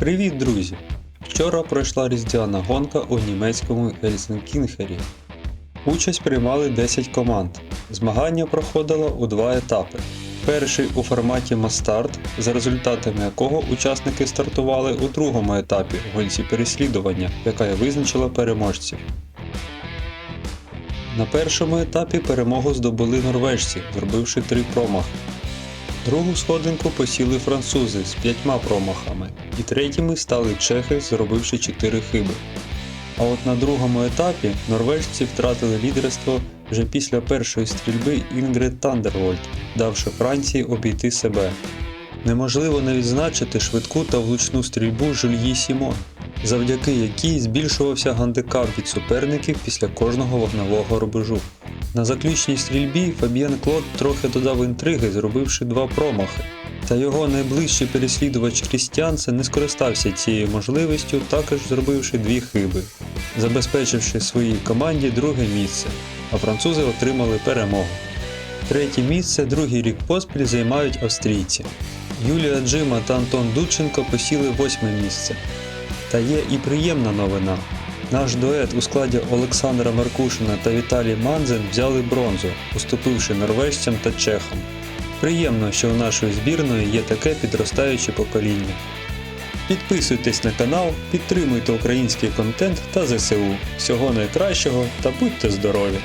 Привіт, друзі! Вчора пройшла різдвяна гонка у німецькому Гельсінкінгері. Участь приймали 10 команд. Змагання проходило у два етапи. Перший у форматі Мастарт, за результатами якого учасники стартували у другому етапі гонці переслідування, яка й визначила переможців. На першому етапі перемогу здобули норвежці, зробивши три промахи. Другу сходинку посіли французи з п'ятьма промахами, і третіми стали чехи, зробивши чотири хиби. А от на другому етапі норвежці втратили лідерство вже після першої стрільби Інгрид Тандервольд, давши Франції обійти себе. Неможливо не відзначити швидку та влучну стрільбу Жульї Сімон, завдяки якій збільшувався гандикап від суперників після кожного вогневого рубежу. На заключній стрільбі Фабіан Клод трохи додав інтриги, зробивши два промахи. Та його найближчий переслідувач Крістіансен не скористався цією можливістю, також зробивши дві хиби, забезпечивши своїй команді друге місце, а французи отримали перемогу. Третє місце другий рік поспіль займають австрійці. Юлія Джима та Антон Дудченко посіли восьме місце. Та є і приємна новина. Наш дует у складі Олександра Маркушина та Віталій Манзен взяли бронзу, уступивши норвежцям та чехам. Приємно, що у нашої збірної є таке підростаюче покоління. Підписуйтесь на канал, підтримуйте український контент та ЗСУ. Всього найкращого та будьте здорові!